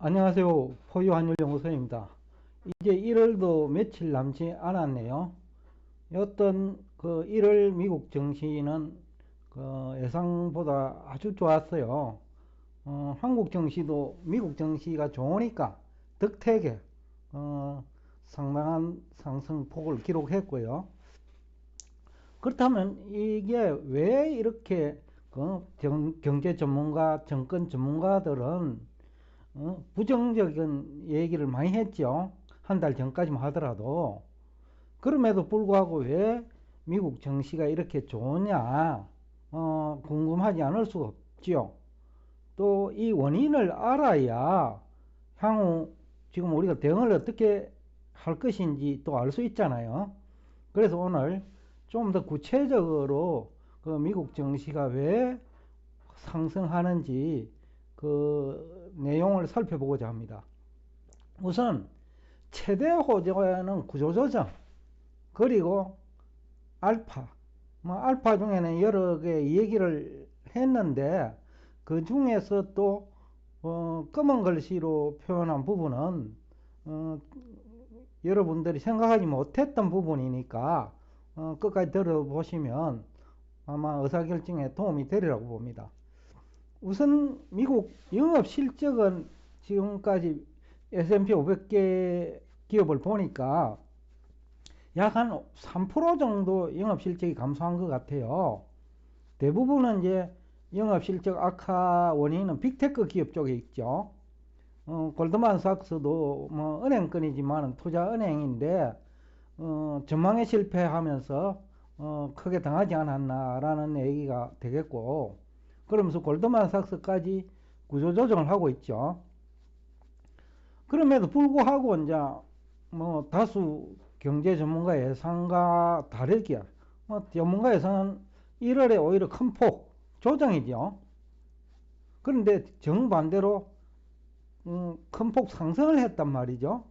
안녕하세요. 포유환율 연구소입니다. 이제 1월도 며칠 남지 않았네요. 어떤 그 1월 미국 증시는 그 예상보다 아주 좋았어요. 어, 한국 증시도 미국 증시가 좋으니까 덕택에 어, 상당한 상승폭을 기록했고요. 그렇다면 이게 왜 이렇게 그 경제 전문가, 정권 전문가들은 어? 부정적인 얘기를 많이 했죠. 한 달 전까지만 하더라도. 그럼에도 불구하고 왜 미국 정시가 이렇게 좋냐, 어, 궁금하지 않을 수가 없지요. 또 이 원인을 알아야 향후 지금 우리가 대응을 어떻게 할 것인지 또 알 수 있잖아요. 그래서 오늘 좀 더 구체적으로 그 미국 정시가 왜 상승하는지 그 내용을 살펴보고자 합니다. 우선 최대 호재는 구조조정 그리고 알파 뭐 알파 중에는 여러 개 얘기를 했는데 그 중에서 또 어, 검은 글씨로 표현한 부분은 어, 여러분들이 생각하지 못했던 부분이니까 어, 끝까지 들어보시면 아마 의사결정에 도움이 되리라고 봅니다. 우선 미국 영업 실적은 지금까지 S&P 500개 기업을 보니까 약 한 3% 정도 영업 실적이 감소한 것 같아요. 대부분은 이제 영업 실적 악화 원인은 빅테크 기업 쪽에 있죠. 어, 골드만삭스도 뭐 은행권이지만 투자 은행인데 어, 전망에 실패하면서 어, 크게 당하지 않았나라는 얘기가 되겠고 그러면서 골드만삭스까지 구조조정을 하고 있죠. 그럼에도 불구하고 이제 뭐 다수 경제 전문가 예상과 다르게 뭐 전문가 예상은 1월에 오히려 큰 폭 조정이죠. 그런데 정반대로 음, 큰 폭 상승을 했단 말이죠.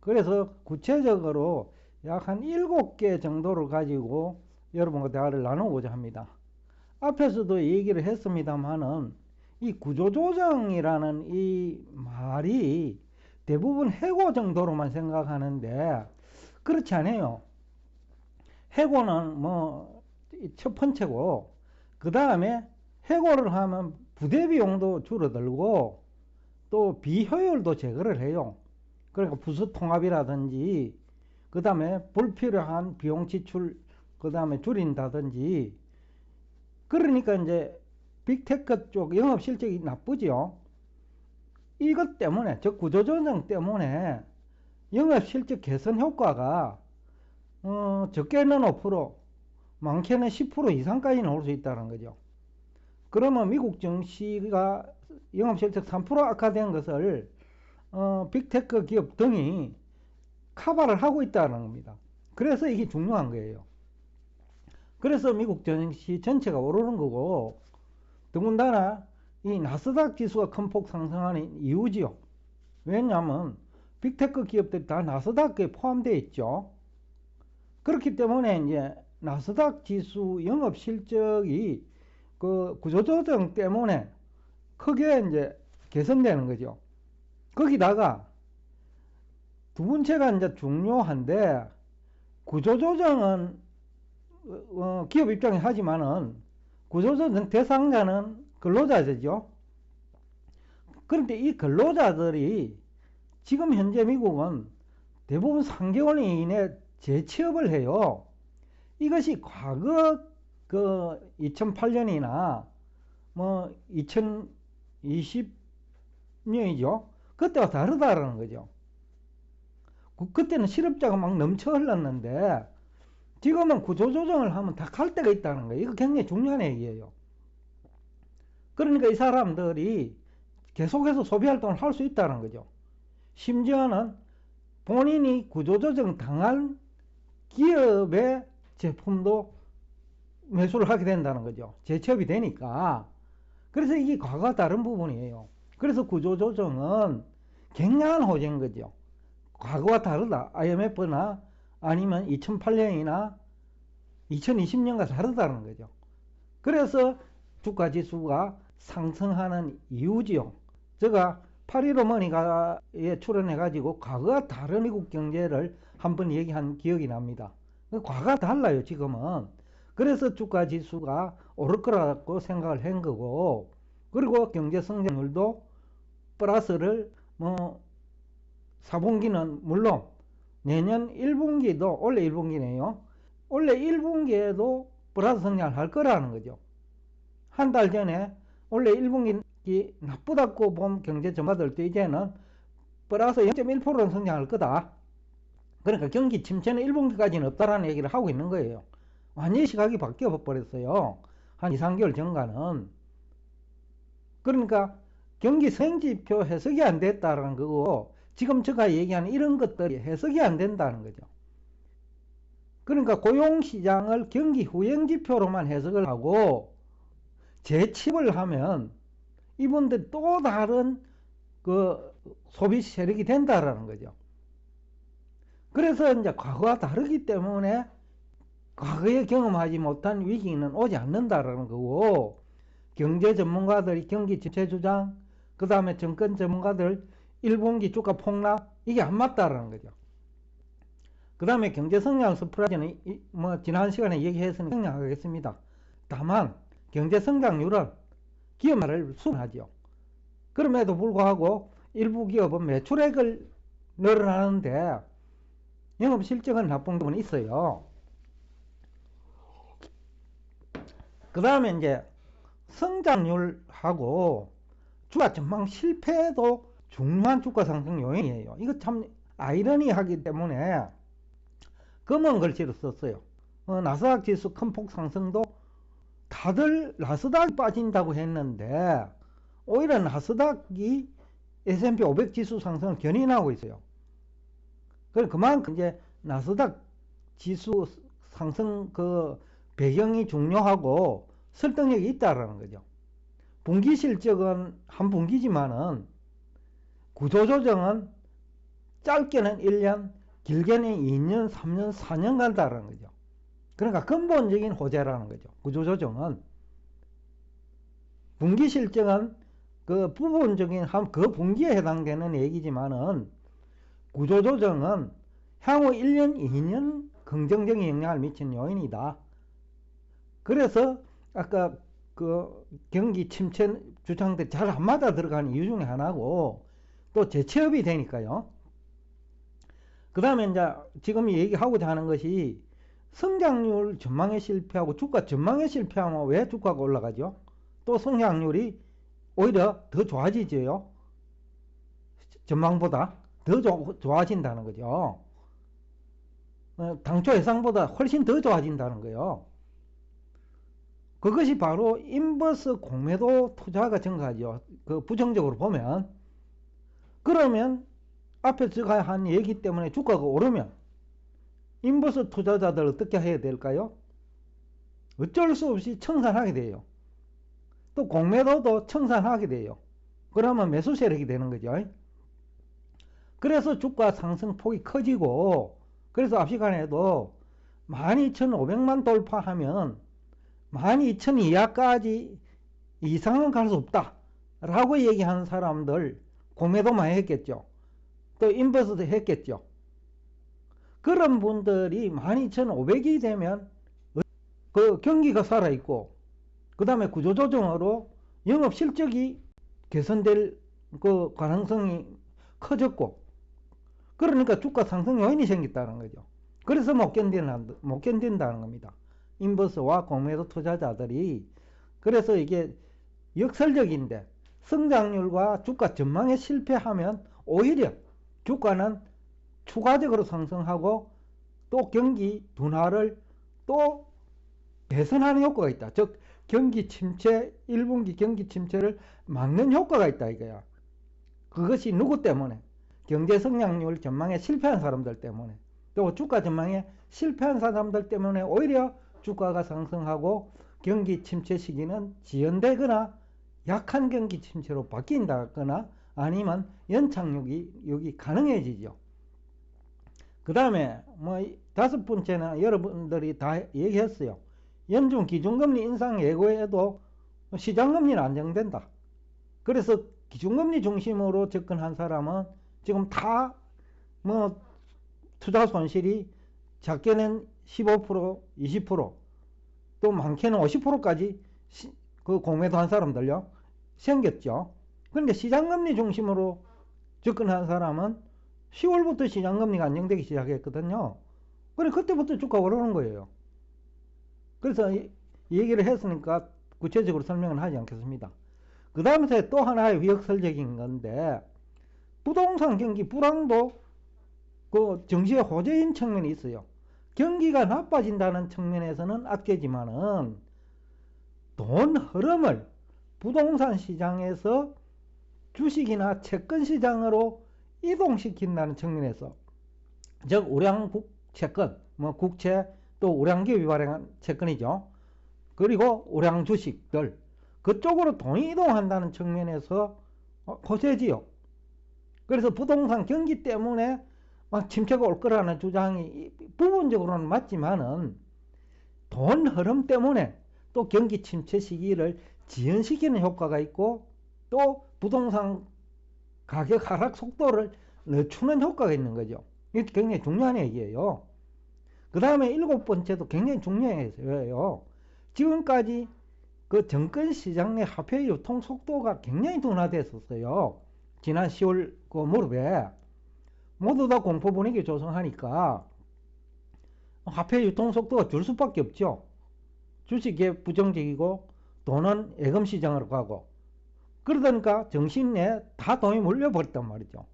그래서 구체적으로 약 한 7개 정도를 가지고 여러분과 대화를 나누고자 합니다. 앞에서도 얘기를 했습니다만은 이 구조조정이라는 이 말이 대부분 해고 정도로만 생각하는데 그렇지 않아요. 해고는 뭐 첫 번째고 그 다음에 해고를 하면 부대 비용도 줄어들고 또 비효율도 제거를 해요. 그러니까 부수 통합이라든지 그 다음에 불필요한 비용 지출 그 다음에 줄인다든지 그러니까 이제 빅테크 쪽 영업 실적이 나쁘죠. 이것 때문에, 즉 구조조정 때문에 영업 실적 개선 효과가 어, 적게는 5%, 많게는 10% 이상까지 나올 수 있다는 거죠. 그러면 미국 증시가 영업 실적 3% 악화된 것을 어, 빅테크 기업 등이 카바를 하고 있다는 겁니다. 그래서 이게 중요한 거예요. 그래서 미국 증시 전체가 오르는 거고 더군다나 이 나스닥 지수가 큰 폭 상승하는 이유지요. 왜냐하면 빅테크 기업들이 다 나스닥에 포함되어 있죠. 그렇기 때문에 이제 나스닥 지수 영업 실적이 그 구조조정 때문에 크게 이제 개선되는 거죠. 거기다가 두 번째가 이제 중요한데 구조조정은 어, 기업 입장에 하지만은 구조조정 대상자는 근로자죠. 그런데 이 근로자들이 지금 현재 미국은 대부분 3개월 이내 재취업을 해요. 이것이 과거 그 2008년이나 뭐 2020년이죠. 그때와 다르다라는 거죠. 그때는 실업자가 막 넘쳐 흘렀는데 지금은 구조조정을 하면 다 갈 데가 있다는 거예요. 이거 굉장히 중요한 얘기예요. 그러니까 이 사람들이 계속해서 소비활동을 할 수 있다는 거죠. 심지어는 본인이 구조조정 당한 기업의 제품도 매수를 하게 된다는 거죠. 재취업이 되니까. 그래서 이게 과거와 다른 부분이에요. 그래서 구조조정은 굉장한 호재인 거죠. 과거와 다르다. IMF나 아니면 2008년이나 2020년과 다르다는 거죠. 그래서 주가 지수가 상승하는 이유지요. 제가 8.15 어머니가에 출연해가지고 과거와 다른 미국 경제를 한번 얘기한 기억이 납니다. 과거가 달라요, 지금은. 그래서 주가 지수가 오를 거라고 생각을 한 거고, 그리고 경제 성장률도 플러스를 뭐 4분기는 물론 내년 1분기도 원래 1분기네요. 원래 1분기에도 플러스 성장을 할 거라는 거죠. 한 달 전에 원래 1분기 나쁘다고 본 경제 전문가들도 이제는 플러스 0.1%는 성장할 거다. 그러니까 경기 침체는 1분기까지는 없다라는 얘기를 하고 있는 거예요. 완전히 시각이 바뀌어 버렸어요. 한 2, 3개월 전과는. 그러니까 경기 성지표 해석이 안 됐다는 거고 지금 제가 얘기하는 이런 것들이 해석이 안 된다는 거죠. 그러니까 고용시장을 경기 후행지표로만 해석을 하고 재집을 하면 이분들 또 다른 그 소비 세력이 된다라는 거죠. 그래서 이제 과거와 다르기 때문에 과거에 경험하지 못한 위기는 오지 않는다라는 거고 경제 전문가들이 경기 지체 주장 그 다음에 정권 전문가들 1분기 주가 폭락 이게 안 맞다라는 거죠. 그 다음에 경제 성장 스프라이즈는 뭐 지난 시간에 얘기해서 생략하겠습니다. 다만 경제 성장률은 기업 말을 수하죠. 그럼에도 불구하고 일부 기업은 매출액을 늘어나는데 영업 실적은 나쁜 부분이 있어요. 그 다음에 이제 성장률하고 주가 전망 실패도 중요한 주가 상승 요인이에요. 이거 참 아이러니하기 때문에 검은 글씨로 썼어요. 어, 나스닥 지수 큰 폭 상승도 다들 나스닥이 빠진다고 했는데 오히려 나스닥이 S&P 500 지수 상승을 견인하고 있어요. 그만큼 이제 나스닥 지수 상승 그 배경이 중요하고 설득력이 있다라는 거죠. 분기 실적은 한 분기지만은 구조조정은 짧게는 1년, 길게는 2년, 3년, 4년 간다라는 거죠. 그러니까 근본적인 호재라는 거죠. 구조조정은. 분기 실적은 그 부분적인 한 그 분기에 해당되는 얘기지만은 구조조정은 향후 1년, 2년 긍정적인 영향을 미치는 요인이다. 그래서 아까 그 경기 침체 주장들 잘 안 맞아 들어가는 이유 중에 하나고 또 재취업이 되니까요. 그 다음에 이제 지금 얘기하고자 하는 것이 성장률 전망에 실패하고 주가 전망에 실패하면 왜 주가가 올라가죠? 또 성장률이 오히려 더 좋아지죠. 전망보다 더 조, 좋아진다는 거죠. 어, 당초 예상보다 훨씬 더 좋아진다는 거예요. 그것이 바로 인버스 공매도 투자가 증가하죠. 그 부정적으로 보면. 그러면 앞에 제가 한 얘기 때문에 주가가 오르면 인버스 투자자들 어떻게 해야 될까요? 어쩔 수 없이 청산하게 돼요. 또 공매도도 청산하게 돼요. 그러면 매수 세력이 되는 거죠. 그래서 주가 상승 폭이 커지고 그래서 앞 시간에도 12,500만 돌파하면 12,000 이하까지 이상은 갈 수 없다 라고 얘기하는 사람들 공매도 많이 했겠죠. 또 인버스도 했겠죠. 그런 분들이 12,500이 되면 그 경기가 살아있고 그 다음에 구조조정으로 영업 실적이 개선될 그 가능성이 커졌고 그러니까 주가 상승 요인이 생겼다는 거죠. 그래서 못 견딘다는, 못 견딘다는 겁니다. 인버스와 공매도 투자자들이 그래서 이게 역설적인데 성장률과 주가 전망에 실패하면 오히려 주가는 추가적으로 상승하고 또 경기 둔화를 또 개선하는 효과가 있다. 즉 경기 침체 1분기 경기 침체를 막는 효과가 있다 이거야. 그것이 누구 때문에? 경제 성장률 전망에 실패한 사람들 때문에 또 주가 전망에 실패한 사람들 때문에 오히려 주가가 상승하고 경기 침체 시기는 지연되거나 약한 경기 침체로 바뀐다거나 아니면 연착륙이 여기 가능해지죠. 그 다음에 뭐 다섯 번째는 여러분들이 다 얘기했어요. 연중 기준금리 인상 예고에도 시장금리는 안정된다. 그래서 기준금리 중심으로 접근한 사람은 지금 다 뭐 투자 손실이 작게는 15%, 20%또 많게는 50%까지 그 공매도 한 사람들요 생겼죠. 그런데 시장금리 중심으로 접근한 사람은 10월부터 시장금리가 안정되기 시작했거든요. 그래 그때부터 주가 오르는 거예요. 그래서 이 얘기를 했으니까 구체적으로 설명은 하지 않겠습니다. 그 다음에 또 하나의 위협설적인 건데 부동산 경기 불황도 그 정시의 호재인 측면이 있어요. 경기가 나빠진다는 측면에서는 악재지만은 돈 흐름을 부동산 시장에서 주식이나 채권 시장으로 이동시킨다는 측면에서 즉 우량국 채권, 뭐 국채 또 우량기업이 발행한 채권이죠. 그리고 우량 주식들 그쪽으로 돈이 이동한다는 측면에서 호재지요. 그래서 부동산 경기 때문에 막 침체가 올 거라는 주장이 부분적으로는 맞지만은 돈 흐름 때문에 또 경기 침체 시기를 지연시키는 효과가 있고 또 부동산 가격 하락 속도를 늦추는 효과가 있는 거죠. 이게 굉장히 중요한 얘기예요. 그 다음에 일곱 번째도 굉장히 중요해요. 지금까지 그 정권 시장 내 화폐 유통 속도가 굉장히 둔화됐었어요. 지난 10월 그 무렵에 모두 다 공포 분위기 조성하니까 화폐 유통 속도가 줄 수밖에 없죠. 주식에 부정적이고 돈은 예금 시장으로 가고 그러다니까 정신 내다 돈이 몰려버렸단 말이죠.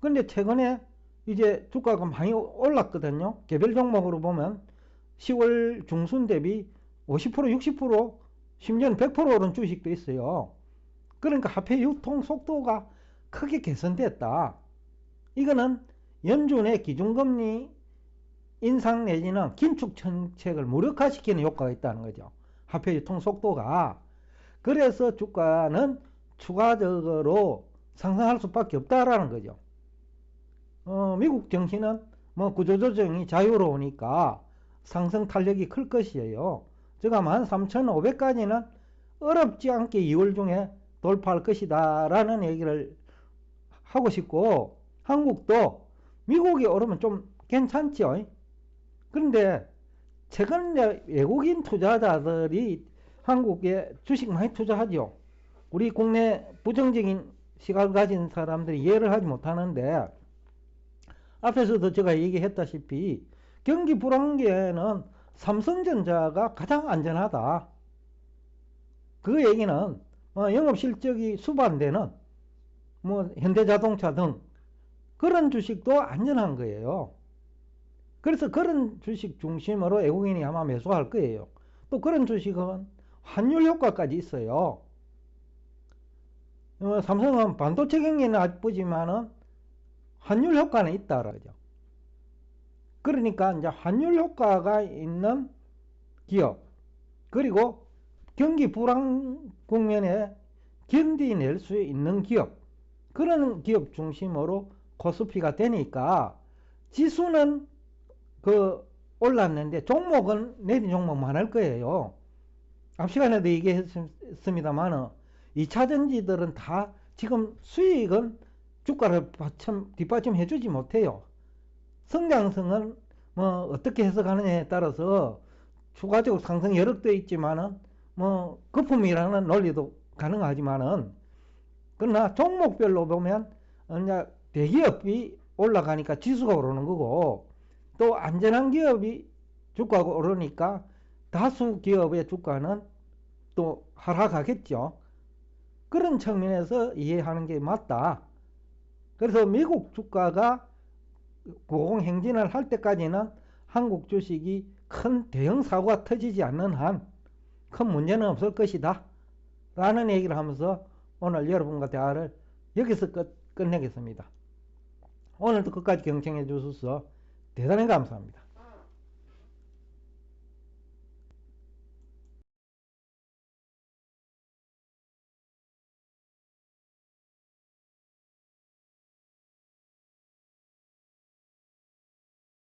근데 최근에 이제 주가가 많이 올랐거든요. 개별 종목으로 보면 10월 중순 대비 50% 60% 심지어는 100% 오른 주식도 있어요. 그러니까 화폐 유통 속도가 크게 개선됐다. 이거는 연준의 기준금리 인상 내지는 긴축 정책을 무력화시키는 효과가 있다는 거죠. 화폐 유통 속도가. 그래서 주가는 추가적으로 상승할 수밖에 없다라는 거죠. 어, 미국 정시는 뭐 구조조정이 자유로우니까 상승 탄력이 클 것이에요. 제가 13,500까지는 어렵지 않게 2월 중에 돌파할 것이다 라는 얘기를 하고 싶고 한국도 미국이 오르면 좀 괜찮죠. 그런데 최근 외국인 투자자들이 한국에 주식 많이 투자하죠. 우리 국내 부정적인 시각을 가진 사람들이 이해를 하지 못하는데 앞에서도 제가 얘기했다시피 경기 불황기에는 삼성전자가 가장 안전하다. 그 얘기는 어, 영업 실적이 수반되는 뭐 현대자동차 등 그런 주식도 안전한 거예요. 그래서 그런 주식 중심으로 외국인이 아마 매수할 거예요. 또 그런 주식은 환율 효과까지 있어요. 어, 삼성은 반도체 경기는 나쁘지만은 환율 효과는 있다 그러죠. 그러니까 이제 환율 효과가 있는 기업 그리고 경기 불황 국면에 견디낼 수 있는 기업 그런 기업 중심으로 코스피가 되니까 지수는 그 올랐는데 종목은 내린 종목 많을 거예요. 앞 시간에도 얘기했습니다만 2차 전지들은 다 지금 수익은 주가를 받침, 뒷받침 해 주지 못해요. 성장성은 뭐 어떻게 해석하느냐에 따라서 추가적으로 상승 여력도 있지만은 뭐 거품이라는 논리도 가능하지만은 그러나 종목별로 보면 이제 대기업이 올라가니까 지수가 오르는 거고 또 안전한 기업이 주가가 오르니까 다수 기업의 주가는 또 하락하겠죠. 그런 측면에서 이해하는 게 맞다. 그래서 미국 주가가 고공행진을 할 때까지는 한국 주식이 큰 대형 사고가 터지지 않는 한 큰 문제는 없을 것이다. 라는 얘기를 하면서 오늘 여러분과 대화를 여기서 끝, 끝내겠습니다. 오늘도 끝까지 경청해 주셔서 대단히 감사합니다.